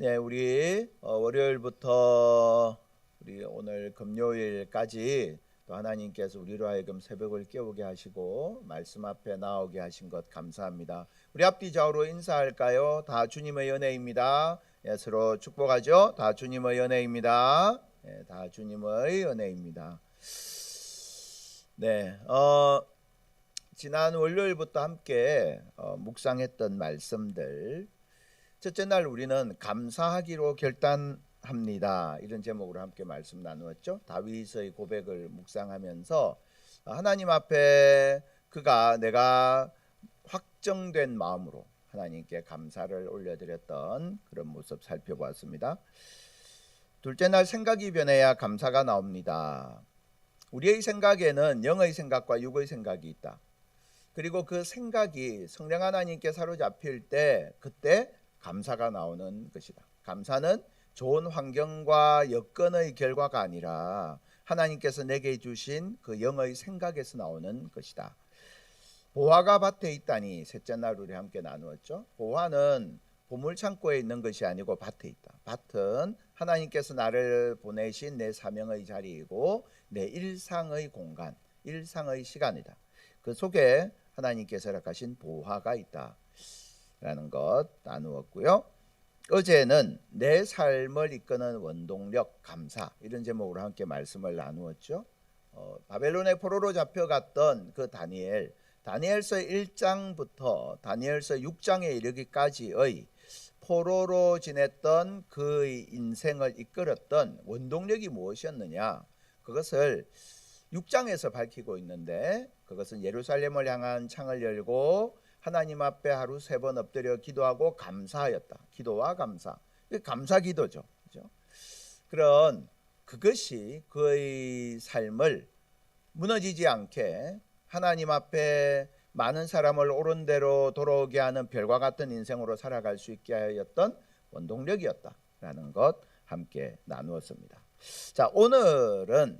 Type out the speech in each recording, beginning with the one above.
네, 우리 어, 월요일부터 우리 오늘 금요일까지 또 하나님께서 우리로 하여금 새벽을 깨우게 하시고 말씀 앞에 나오게 하신 것 감사합니다. 우리 앞뒤 좌우로 인사할까요? 다 주님의 은혜입니다. 예, 서로 축복하죠. 다 주님의 은혜입니다. 예, 다 주님의 은혜입니다. 네, 어, 지난 월요일부터 함께 어, 묵상했던 말씀들 첫째 날 우리는 감사하기로 결단합니다. 이런 제목으로 함께 말씀 나누었죠. 다윗의 고백을 묵상하면서 하나님 앞에 그가 내가 확정된 마음으로 하나님께 감사를 올려드렸던 그런 모습 살펴보았습니다. 둘째 날 생각이 변해야 감사가 나옵니다. 우리의 생각에는 영의 생각과 육의 생각이 있다. 그리고 그 생각이 성령 하나님께 사로잡힐 때 그때 감사가 나오는 것이다. 감사는 좋은 환경과 여건의 결과가 아니라 하나님께서 내게 주신 그 영의 생각에서 나오는 것이다. 보화가 밭에 있다니 셋째 날 우리 함께 나누었죠. 보화는 보물 창고에 있는 것이 아니고 밭에 있다. 밭은 하나님께서 나를 보내신 내 사명의 자리이고 내 일상의 공간, 일상의 시간이다. 그 속에 하나님께서 허락하신 보화가 있다. 라는 것 나누었고요. 어제는 내 삶을 이끄는 원동력 감사 이런 제목으로 함께 말씀을 나누었죠. 어, 바벨론의 포로로 잡혀갔던 그 다니엘 다니엘서 1장부터 다니엘서 6장에 이르기까지의 포로로 지냈던 그의 인생을 이끌었던 원동력이 무엇이었느냐 그것을 6장에서 밝히고 있는데 그것은 예루살렘을 향한 창을 열고 하나님 앞에 하루 세 번 엎드려 기도하고 감사하였다. 기도와 감사. 감사 기도죠. 그죠? 그런 그것이 그의 삶을 무너지지 않게 하나님 앞에 많은 사람을 옳은 대로 돌아오게 하는 별과 같은 인생으로 살아갈 수 있게 하였던 원동력이었다라는 것 함께 나누었습니다. 자, 오늘은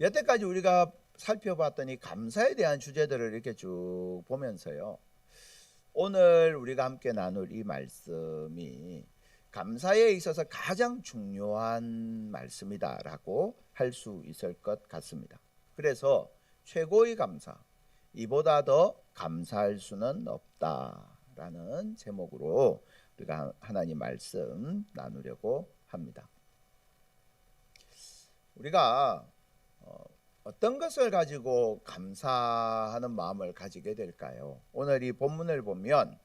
여태까지 우리가 살펴봤더니 감사에 대한 주제들을 이렇게 쭉 보면서요. 오늘 우리가 함께 나눌 이 말씀이 감사에 있어서 가장 중요한 말씀이다라고 할 수 있을 것 같습니다. 그래서 최고의 감사, 이보다 더 감사할 수는 없다라는 제목으로 우리가 하나님 말씀 나누려고 합니다. 우리가 어, 어떤 것을 가지고 감사하는 마음을 가지게 될까요? 오늘 이 본문을 보면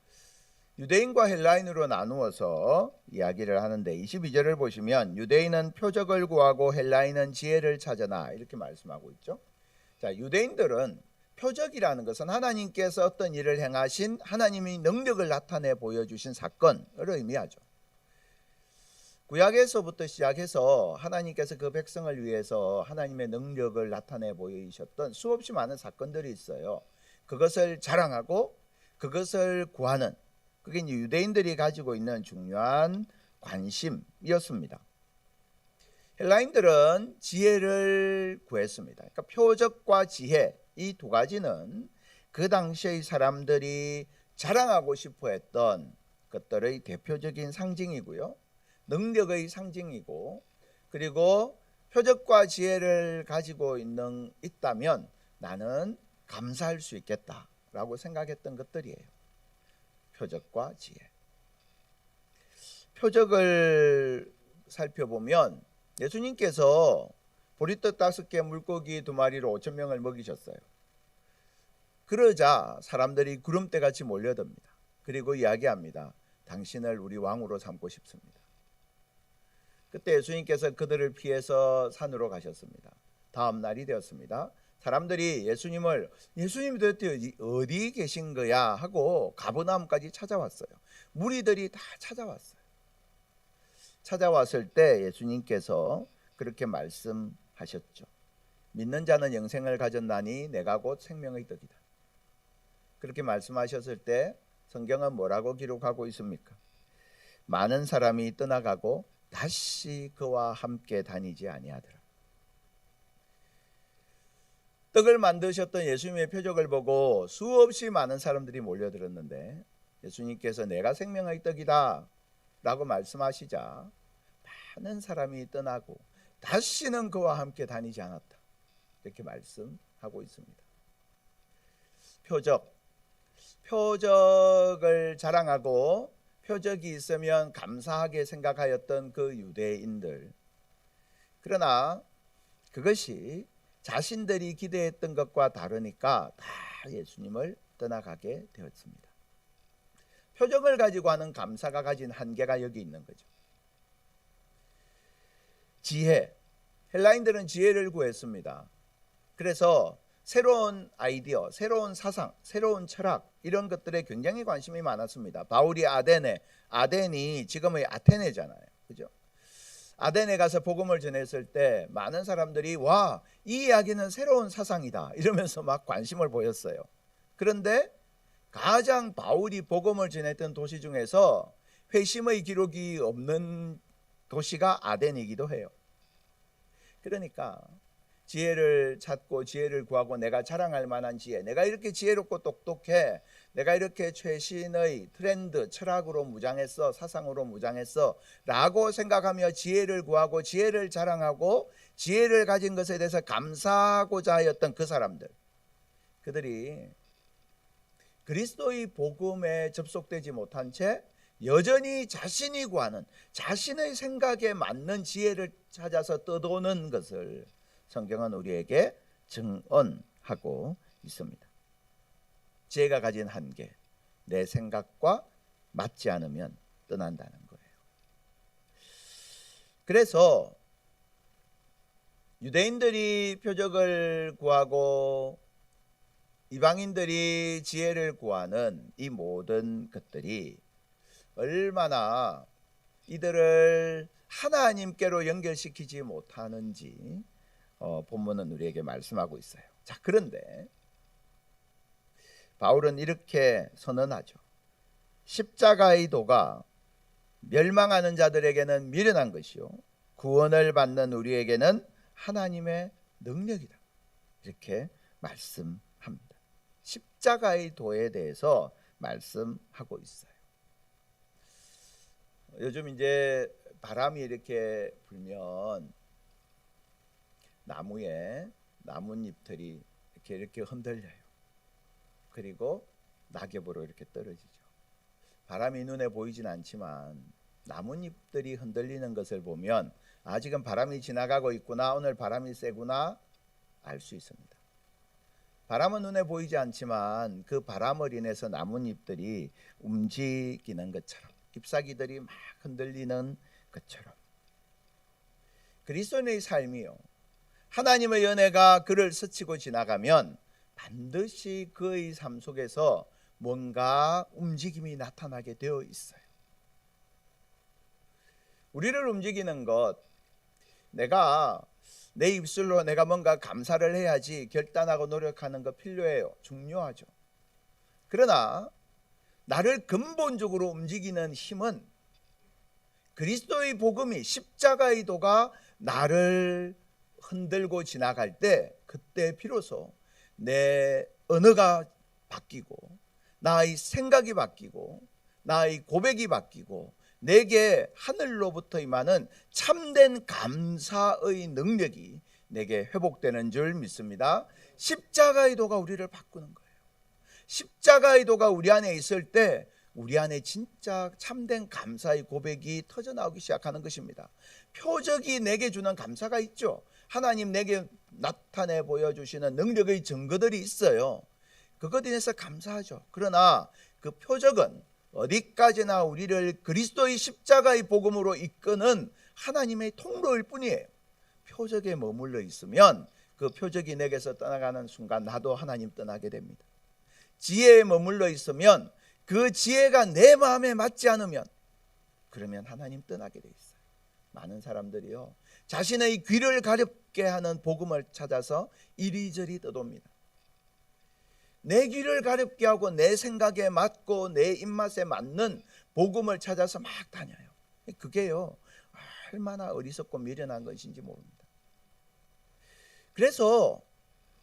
유대인과 헬라인으로 나누어서 이야기를 하는데 22절을 보시면 유대인은 표적을 구하고 헬라인은 지혜를 찾아나 이렇게 말씀하고 있죠. 자, 유대인들은 표적이라는 것은 하나님께서 어떤 일을 행하신 하나님이 능력을 나타내 보여주신 사건을 의미하죠. 구약에서부터 시작해서 하나님께서 그 백성을 위해서 하나님의 능력을 나타내 보이셨던 수없이 많은 사건들이 있어요. 그것을 자랑하고 그것을 구하는 그게 유대인들이 가지고 있는 중요한 관심이었습니다. 헬라인들은 지혜를 구했습니다. 그러니까 표적과 지혜 이 두 가지는 그 당시의 사람들이 자랑하고 싶어 했던 것들의 대표적인 상징이고요. 능력의 상징이고 그리고 표적과 지혜를 가지고 있는 있다면 나는 감사할 수 있겠다라고 생각했던 것들이에요. 표적과 지혜. 표적을 살펴보면 예수님께서 보리떡 다섯 개 물고기 두 마리로 오천 명을 먹이셨어요. 그러자 사람들이 구름대 같이 몰려듭니다. 그리고 이야기합니다. 당신을 우리 왕으로 삼고 싶습니다. 그때 예수님께서 그들을 피해서 산으로 가셨습니다. 다음 날이 되었습니다. 사람들이 예수님을 예수님이 도대체 어디 계신 거야 하고 가버나움까지 찾아왔어요. 무리들이 다 찾아왔어요. 찾아왔을 때 예수님께서 그렇게 말씀하셨죠. 믿는 자는 영생을 가졌나니 내가 곧 생명의 떡이다. 그렇게 말씀하셨을 때 성경은 뭐라고 기록하고 있습니까? 많은 사람이 떠나가고 다시 그와 함께 다니지 아니하더라. 떡을 만드셨던 예수님의 표적을 보고 수없이 많은 사람들이 몰려들었는데 예수님께서 내가 생명의 떡이다. 라고 말씀하시자 많은 사람이 떠나고 다시는 그와 함께 다니지 않았다. 이렇게 말씀하고 있습니다. 표적. 표적을 자랑하고 표적이 있으면 감사하게 생각하였던 그 유대인들. 그러나 그것이 자신들이 기대했던 것과 다르니까 다 예수님을 떠나가게 되었습니다. 표적을 가지고 하는 감사가 가진 한계가 여기 있는 거죠. 지혜. 헬라인들은 지혜를 구했습니다. 그래서 새로운 아이디어, 새로운 사상, 새로운 철학 이런 것들에 굉장히 관심이 많았습니다. 바울이 아데네, 아덴이 지금의 아테네잖아요. 그죠? 아덴에 가서 복음을 전했을 때 많은 사람들이 와, 이 이야기는 새로운 사상이다. 이러면서 막 관심을 보였어요. 그런데 가장 바울이 복음을 전했던 도시 중에서 회심의 기록이 없는 도시가 아덴이기도 해요. 그러니까 지혜를 찾고 지혜를 구하고 내가 자랑할 만한 지혜, 내가 이렇게 지혜롭고 똑똑해, 내가 이렇게 최신의 트렌드, 철학으로 무장했어, 사상으로 무장했어, 라고 생각하며 지혜를 구하고 지혜를 자랑하고 지혜를 가진 것에 대해서 감사하고자 하였던 그 사람들, 그들이 그리스도의 복음에 접속되지 못한 채 여전히 자신이 구하는 자신의 생각에 맞는 지혜를 찾아서 떠도는 것을 성경은 우리에게 증언하고 있습니다. 지혜가 가진 한계, 내 생각과 맞지 않으면 떠난다는 거예요. 그래서 유대인들이 표적을 구하고 이방인들이 지혜를 구하는 이 모든 것들이 얼마나 이들을 하나님께로 연결시키지 못하는지 어, 본문은 우리에게 말씀하고 있어요. 자, 그런데 바울은 이렇게 선언하죠. 십자가의 도가 멸망하는 자들에게는 미련한 것이요 구원을 받는 우리에게는 하나님의 능력이다. 이렇게 말씀합니다. 십자가의 도에 대해서 말씀하고 있어요. 요즘 이제 바람이 이렇게 불면 나무에 나뭇잎들이 이렇게 이렇게 흔들려요. 그리고 낙엽으로 이렇게 떨어지죠. 바람이 눈에 보이진 않지만 나뭇잎들이 흔들리는 것을 보면 아직은 바람이 지나가고 있구나. 오늘 바람이 세구나 알 수 있습니다. 바람은 눈에 보이지 않지만 그 바람을 인해서 나뭇잎들이 움직이는 것처럼 잎사귀들이 막 흔들리는 것처럼 그리스도인의 삶이요. 하나님의 연애가 그를 스치고 지나가면 반드시 그의 삶 속에서 뭔가 움직임이 나타나게 되어 있어요. 우리를 움직이는 것, 내가 내 입술로 내가 뭔가 감사를 해야지 결단하고 노력하는 것 필요해요. 중요하죠. 그러나 나를 근본적으로 움직이는 힘은 그리스도의 복음이 십자가의 도가 나를 흔들고 지나갈 때 그때 비로소 내 언어가 바뀌고 나의 생각이 바뀌고 나의 고백이 바뀌고 내게 하늘로부터 임하는 참된 감사의 능력이 내게 회복되는 줄 믿습니다. 십자가의 도가 우리를 바꾸는 거예요. 십자가의 도가 우리 안에 있을 때 우리 안에 진짜 참된 감사의 고백이 터져 나오기 시작하는 것입니다. 표적이 내게 주는 감사가 있죠. 하나님 내게 나타내 보여주시는 능력의 증거들이 있어요. 그것에 대해서 감사하죠. 그러나 그 표적은 어디까지나 우리를 그리스도의 십자가의 복음으로 이끄는 하나님의 통로일 뿐이에요. 표적에 머물러 있으면 그 표적이 내게서 떠나가는 순간 나도 하나님 떠나게 됩니다. 지혜에 머물러 있으면 그 지혜가 내 마음에 맞지 않으면 그러면 하나님 떠나게 돼 있어요. 많은 사람들이요. 자신의 귀를 가렵게 하는 복음을 찾아서 이리저리 떠돕니다. 내 귀를 가렵게 하고 내 생각에 맞고 내 입맛에 맞는 복음을 찾아서 막 다녀요. 그게요. 얼마나 어리석고 미련한 것인지 모릅니다. 그래서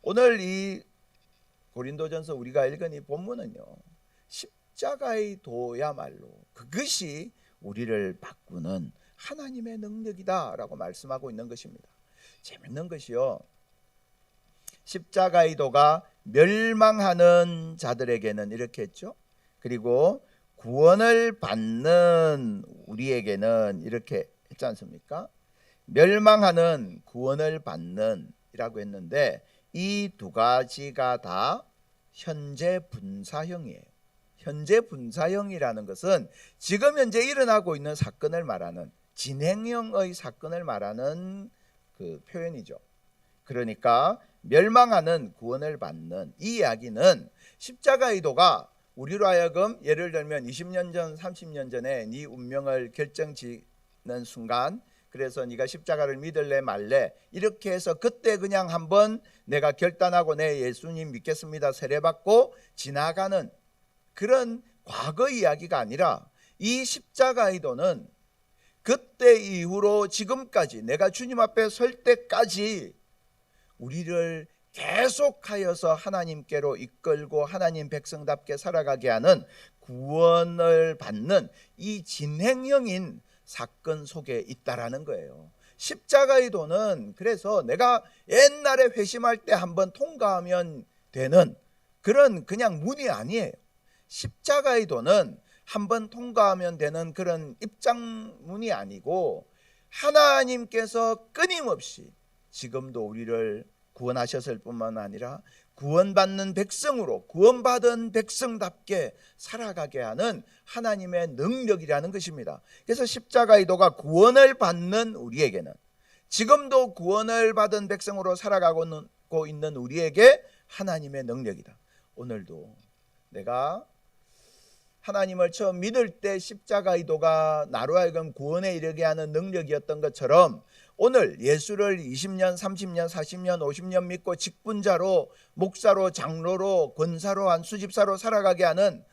오늘 이 고린도전서 우리가 읽은 이 본문은요. 십자가의 도야말로 그것이 우리를 바꾸는 하나님의 능력이다라고 말씀하고 있는 것입니다. 재밌는 것이요. 십자가의 도가 멸망하는 자들에게는 이렇게 했죠. 그리고 구원을 받는 우리에게는 이렇게 했지 않습니까? 멸망하는 구원을 받는이라고 했는데 이 두 가지가 다 현재 분사형이에요. 현재 분사형이라는 것은 지금 현재 일어나고 있는 사건을 말하는 진행형의 사건을 말하는 그 표현이죠. 그러니까 멸망하는 구원을 받는 이 이야기는 십자가의 도가 우리로 하여금 예를 들면 20년 전, 30년 전에 네 운명을 결정짓는 순간 그래서 네가 십자가를 믿을래 말래 이렇게 해서 그때 그냥 한번 내가 결단하고 내 예수님 믿겠습니다 세례받고 지나가는 그런 과거 이야기가 아니라 이 십자가의 도는 그때 이후로 지금까지 내가 주님 앞에 설 때까지 우리를 계속하여서 하나님께로 이끌고 하나님 백성답게 살아가게 하는 구원을 받는 이 진행형인 사건 속에 있다라는 거예요. 십자가의 도는 그래서 내가 옛날에 회심할 때 한번 통과하면 되는 그런 그냥 문이 아니에요. 십자가의 도는 한 번 통과하면 되는 그런 입장문이 아니고 하나님께서 끊임없이 지금도 우리를 구원하셨을 뿐만 아니라 구원받는 백성으로 구원받은 백성답게 살아가게 하는 하나님의 능력이라는 것입니다. 그래서 십자가의 도가 구원을 받는 우리에게는 지금도 구원을 받은 백성으로 살아가고 있는 우리에게 하나님의 능력이다. 오늘도 내가 하나님을 처음 믿을 때 십자가의 도가 나로 하여금 구원에 이르게 하는 능력이었던 것처럼 오늘 예수를 20년, 30년, 40년, 50년 믿고 직분자로 목사로 장로로 권사로 한 수집사로 살아가게 하는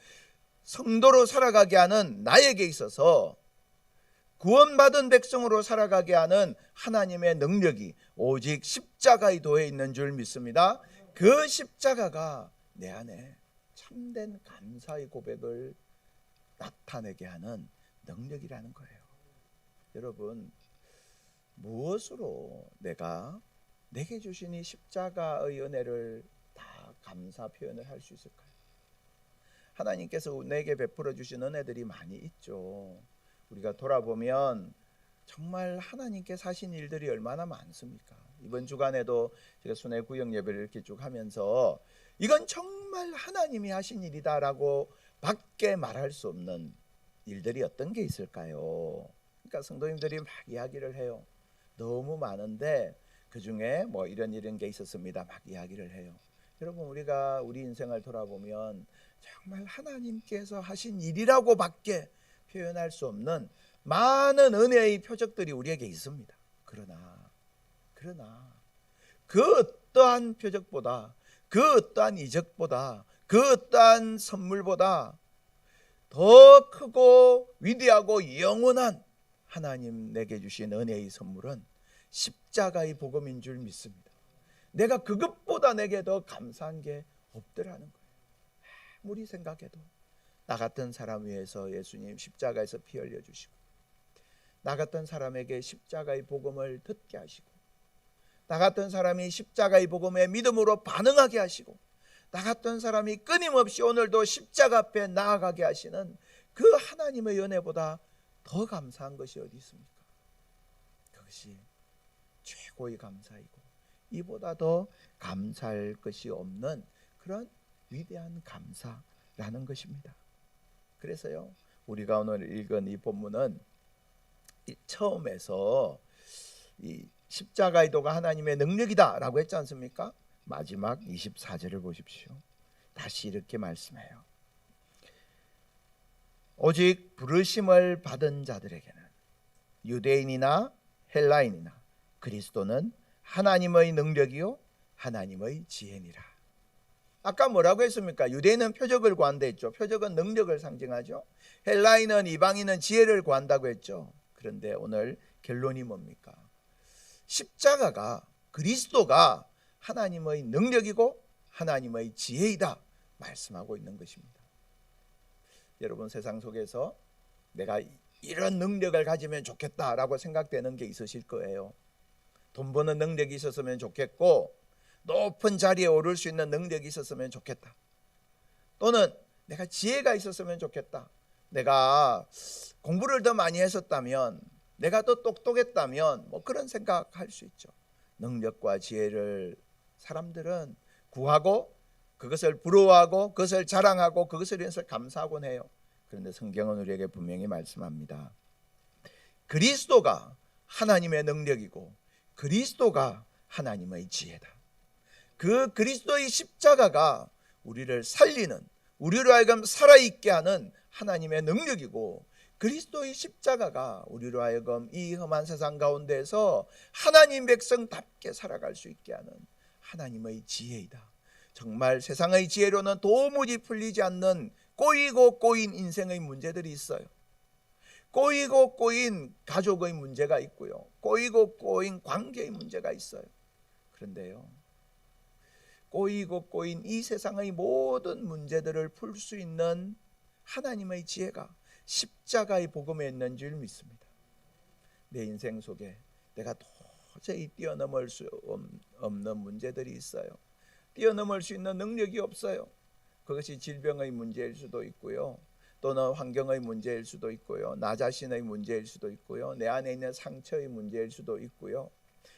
성도로 살아가게 하는 나에게 있어서 구원받은 백성으로 살아가게 하는 하나님의 능력이 오직 십자가의 도에 있는 줄 믿습니다. 그 십자가가 내 안에 참된 감사의 고백을 나타내게 하는 능력이라는 거예요. 여러분 무엇으로 내가 내게 주신 이 십자가의 은혜를 다 감사 표현을 할 수 있을까요? 하나님께서 내게 베풀어 주신 은혜들이 많이 있죠. 우리가 돌아보면 정말 하나님께 사신 일들이 얼마나 많습니까? 이번 주간에도 제가 순회 구역 예배를 이렇게 쭉 하면서 이건 정 말 하나님이 하신 일이다라고 밖에 말할 수 없는 일들이 어떤 게 있을까요? 그러니까 성도님들이 막 이야기를 해요. 너무 많은데 그 중에 뭐 이런 이런 게 있었습니다. 막 이야기를 해요. 여러분 우리가 우리 인생을 돌아보면 정말 하나님께서 하신 일이라고밖에 표현할 수 없는 많은 은혜의 표적들이 우리에게 있습니다. 그러나 그러나 그 어떠한 표적보다 그 어떠한 이적보다 그 어떠한 선물보다 더 크고 위대하고 영원한 하나님 내게 주신 은혜의 선물은 십자가의 복음인 줄 믿습니다. 내가 그것보다 내게 더 감사한 게 없더라는 거예요. 아무리 생각해도 나 같은 사람 위해서 예수님 십자가에서 피 흘려 주시고 나 같은 사람에게 십자가의 복음을 듣게 하시고 나 같은 사람이 십자가의 복음에 믿음으로 반응하게 하시고 나 같은 사람이 끊임없이 오늘도 십자가 앞에 나아가게 하시는 그 하나님의 연애보다 더 감사한 것이 어디 있습니까? 그것이 최고의 감사이고 이보다 더 감사할 것이 없는 그런 위대한 감사라는 것입니다. 그래서요 우리가 오늘 읽은 이 본문은 이 처음에서 이 십자가의 도가 하나님의 능력이다라고 했지 않습니까? 마지막 24절을 보십시오. 다시 이렇게 말씀해요. 오직 부르심을 받은 자들에게는 유대인이나 헬라인이나 그리스도는 하나님의 능력이요 하나님의 지혜니라. 아까 뭐라고 했습니까? 유대인은 표적을 구한다 했죠. 표적은 능력을 상징하죠. 헬라인은 이방인은 지혜를 구한다고 했죠. 그런데 오늘 결론이 뭡니까? 십자가가 그리스도가 하나님의 능력이고 하나님의 지혜이다 말씀하고 있는 것입니다. 여러분 세상 속에서 내가 이런 능력을 가지면 좋겠다라고 생각되는 게 있으실 거예요. 돈 버는 능력이 있었으면 좋겠고 높은 자리에 오를 수 있는 능력이 있었으면 좋겠다. 또는 내가 지혜가 있었으면 좋겠다. 내가 공부를 더 많이 했었다면 내가 더 똑똑했다면 뭐 그런 생각할 수 있죠. 능력과 지혜를 사람들은 구하고 그것을 부러워하고 그것을 자랑하고 그것을 위해서 감사하곤 해요. 그런데 성경은 우리에게 분명히 말씀합니다. 그리스도가 하나님의 능력이고 그리스도가 하나님의 지혜다. 그 그리스도의 십자가가 우리를 살리는 우리로 하여금 살아있게 하는 하나님의 능력이고 그리스도의 십자가가 우리로 하여금 이 험한 세상 가운데서 하나님 백성답게 살아갈 수 있게 하는 하나님의 지혜이다. 정말 세상의 지혜로는 도무지 풀리지 않는 꼬이고 꼬인 인생의 문제들이 있어요. 꼬이고 꼬인 가족의 문제가 있고요. 꼬이고 꼬인 관계의 문제가 있어요. 그런데요. 꼬이고 꼬인 이 세상의 모든 문제들을 풀 수 있는 하나님의 지혜가 십자가의 복음에 있는 줄 믿습니다. 내 인생 속에 내가 도저히 뛰어넘을 수 없는 문제들이 있어요. 뛰어넘을 수 있는 능력이 없어요. 그것이 질병의 문제일 수도 있고요. 또는 환경의 문제일 수도 있고요. 나 자신의 문제일 수도 있고요. 내 안에 있는 상처의 문제일 수도 있고요.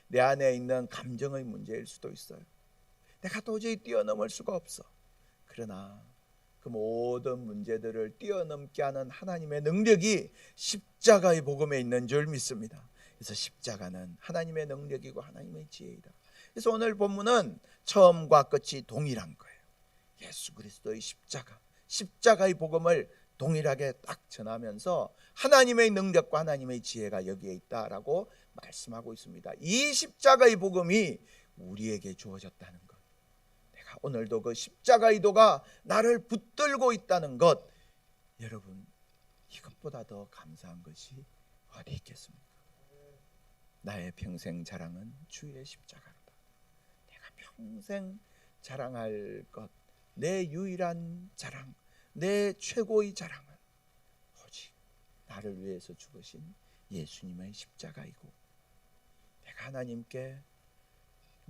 내 안에 있는 감정의 문제일 수도 있어요. 내가 도저히 뛰어넘을 수가 없어. 그러나 그 모든 문제들을 뛰어넘게 하는 하나님의 능력이 십자가의 복음에 있는 줄 믿습니다. 그래서 십자가는 하나님의 능력이고 하나님의 지혜이다. 그래서 오늘 본문은 처음과 끝이 동일한 거예요. 예수 그리스도의 십자가, 십자가의 복음을 동일하게 딱 전하면서 하나님의 능력과 하나님의 지혜가 여기에 있다라고 말씀하고 있습니다. 이 십자가의 복음이 우리에게 주어졌다는 것. 오늘도 그 십자가의 도가 나를 붙들고 있다는 것. 여러분, 이것보다 더 감사한 것이 어디 있겠습니까? 나의 평생 자랑은 주의 십자가로다. 내가 평생 자랑할 것, 내 유일한 자랑, 내 최고의 자랑은 오직 나를 위해서 죽으신 예수님의 십자가이고 내가 하나님께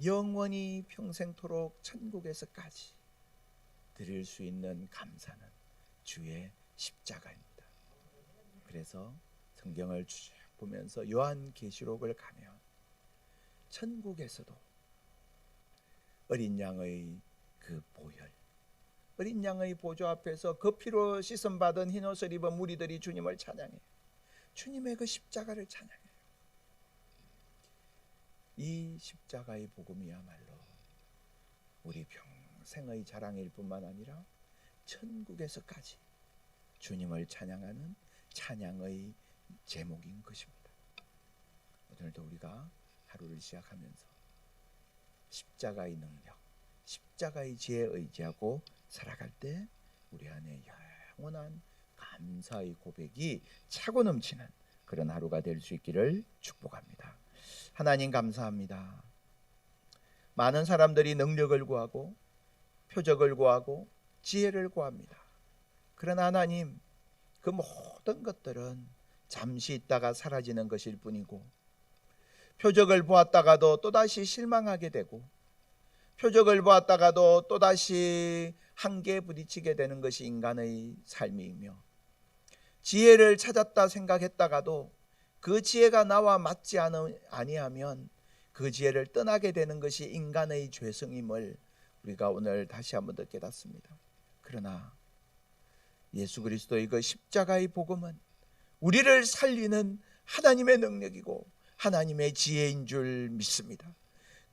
영원히 평생토록 천국에서까지 드릴 수 있는 감사는 주의 십자가입니다. 그래서 성경을 쭉 보면서 요한계시록을 가면 천국에서도 어린 양의 그 보혈 어린 양의 보조 앞에서 그 피로 씻음 받은 흰 옷을 입은 무리들이 주님을 찬양해. 주님의 그 십자가를 찬양해. 이 십자가의 복음이야말로 우리 평생의 자랑일 뿐만 아니라 천국에서까지 주님을 찬양하는 찬양의 제목인 것입니다. 오늘도 우리가 하루를 시작하면서 십자가의 능력, 십자가의 지혜 의지하고 살아갈 때 우리 안에 영원한 감사의 고백이 차고 넘치는 그런 하루가 될 수 있기를 축복합니다. 하나님 감사합니다. 많은 사람들이 능력을 구하고 표적을 구하고 지혜를 구합니다. 그러나 하나님 그 모든 것들은 잠시 있다가 사라지는 것일 뿐이고 표적을 보았다가도 또다시 실망하게 되고 표적을 보았다가도 또다시 한계에 부딪히게 되는 것이 인간의 삶이며 지혜를 찾았다 생각했다가도 그 지혜가 나와 맞지 아니하면 그 지혜를 떠나게 되는 것이 인간의 죄성임을 우리가 오늘 다시 한번 더 깨닫습니다. 그러나 예수 그리스도의 그 십자가의 복음은 우리를 살리는 하나님의 능력이고 하나님의 지혜인 줄 믿습니다.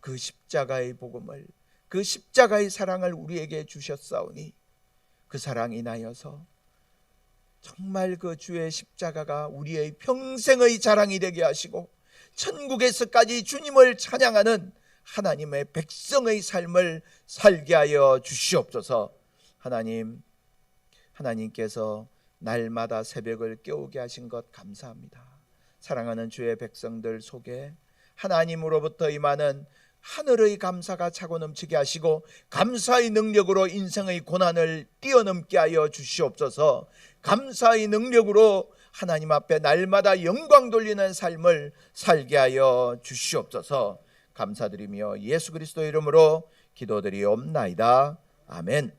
그 십자가의 복음을 그 십자가의 사랑을 우리에게 주셨사오니 그 사랑 인하여서 정말 그 주의 십자가가 우리의 평생의 자랑이 되게 하시고 천국에서까지 주님을 찬양하는 하나님의 백성의 삶을 살게 하여 주시옵소서. 하나님, 하나님께서 날마다 새벽을 깨우게 하신 것 감사합니다. 사랑하는 주의 백성들 속에 하나님으로부터 임하는 하늘의 감사가 차고 넘치게 하시고 감사의 능력으로 인생의 고난을 뛰어넘게 하여 주시옵소서. 감사의 능력으로 하나님 앞에 날마다 영광 돌리는 삶을 살게 하여 주시옵소서. 감사드리며 예수 그리스도 이름으로 기도드리옵나이다. 아멘.